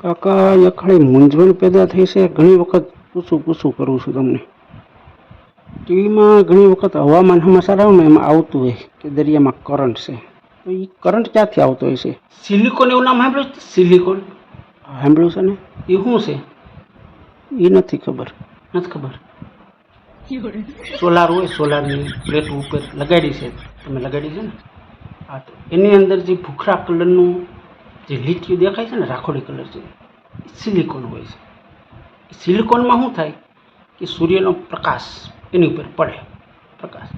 કાકા યખાળી મૂંઝવણ પેદા થઈ છે. ઘણી વખત પૂછું પૂછું કરું છું તમને. ટીવીમાં ઘણી વખત હવામાન સમાચાર આવે ને એમાં આવતું હોય કે દરિયામાં કરંટ છે. તો એ કરંટ ક્યાંથી આવતો હોય છે? સિલિકોન એવું નામ સાંભળ્યું છે? સિલિકોન સાંભળ્યું છે ને? એ શું છે? એ નથી ખબર. નથી ખબર. સોલાર હોય સોલારની પ્લેટ ઉપર લગાડી છે. તમે લગાડી છે ને? હા તો એની અંદર જે ભૂખરા કલરનું જે લીટીઓ દેખાય છે ને રાખોડી કલર છે સિલિકોન હોય છે. સિલિકોનમાં શું થાય કે સૂર્યનો પ્રકાશ એની ઉપર પડે, પ્રકાશ.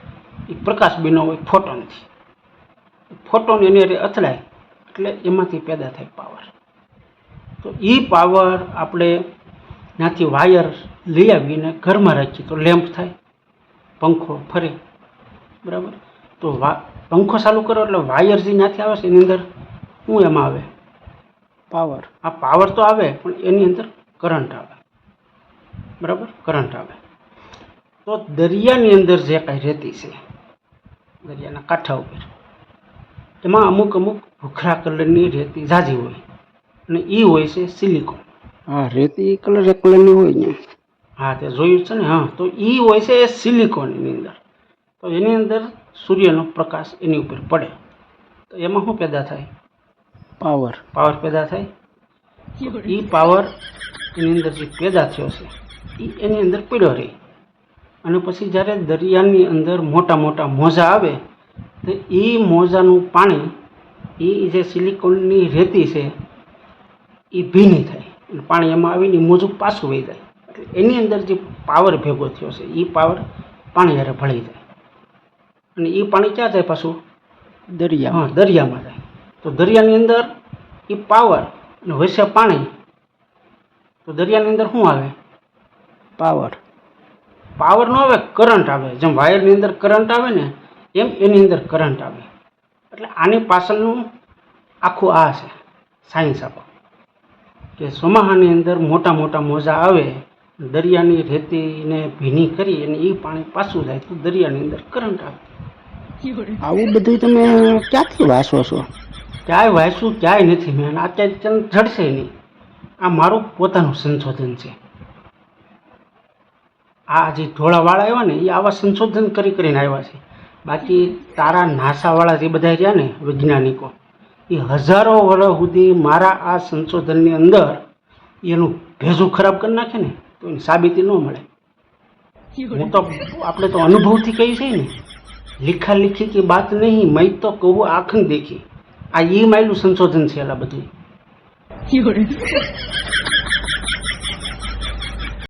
એ પ્રકાશ બન્યો હોય ફોટોનથી. ફોટોન એની અથડાય એટલે એમાંથી પેદા થાય પાવર. તો એ પાવર આપણે ત્યાંથી વાયર લઈ આવીને ઘરમાં રાખીએ તો લેમ્પ થાય, પંખો ફરે, બરાબર? તો વા, પંખો ચાલુ કરો એટલે વાયર જે ત્યાંથી આવે છે એની અંદર શું એમાં આવે? પાવર. આ પાવર તો આવે પણ એની અંદર કરંટ આવે. બરાબર? કરંટ આવે. તો દરિયાની અંદર જે કાંઈ રહેતી છે દરિયાના કાંઠા ઉપર એમાં અમુક અમુક ભૂખરા કલરની રેતી ઝાઝી હોય અને એ હોય છે સિલિકોન. હા રેતી કલર એક કલરની હોય ને. હા તે જોયું છે ને? હા તો એ હોય છે એ સિલિકોનની અંદર. તો એની અંદર સૂર્યનો પ્રકાશ એની ઉપર પડે. તો એમાં શું પેદા થાય? પાવર. પાવર પેદા થાય? એ પાવર એની અંદર જે પેદા થયો છે એ એની અંદર પડ્યો રહે. અને પછી જ્યારે દરિયાની અંદર મોટા મોટા મોજા આવે તો એ મોજાનું પાણી એ જે સિલિકોનની રેતી છે એ ભીની થાય. અને પાણી એમાં આવીને મોજું પાછું વહી જાય. એટલે એની અંદર જે પાવર ભેગો થયો છે એ પાવર પાણી હારે ભળી જાય. અને એ પાણી ક્યાં જાય પાછું? દરિયા હા દરિયામાં જાય. તો દરિયાની અંદર એ પાવર અને વસે પાણી તો દરિયાની અંદર શું આવે? પાવર. પાવર ન આવે કરંટ આવે. જેમ વાયરની અંદર કરંટ આવે ને એમ એની અંદર કરંટ આવે. એટલે આની પાછળનું આખું આ છે સાયન્સ આપો કે ચોમાહાની અંદર મોટા મોટા મોજા આવે દરિયાની રેતીને ભીની કરી અને એ પાણી પાછું જાય તો દરિયાની અંદર કરંટ આવે. આવું બધું તમે ક્યાંથી વાંચો છો? ક્યાંય વાંચ્યું ક્યાંય નથી. મેં અત્યારે તને જડશે નહીં. આ મારું પોતાનું સંશોધન છે. આ જે ઢોળાવાળા આવ્યા ને, એ આવા સંશોધન કરી કરીને આવ્યા છે. બાકી તારા નાસાવાળા જે બધા રહ્યા ને, વૈજ્ઞાનિકો, એ હજારો વર્ષ સુધી મારા આ સંશોધનની અંદર એનું ભેજું ખરાબ કરી નાખે ને, તો એની સાબિતી ન મળે. હું તો, આપણે તો અનુભવથી કહી છે ને લિખા લિખી કે બાત નહીં, મેં તો કહું આંખ દેખી. આ ઈ માયલું સંશોધન છે એલા બધું.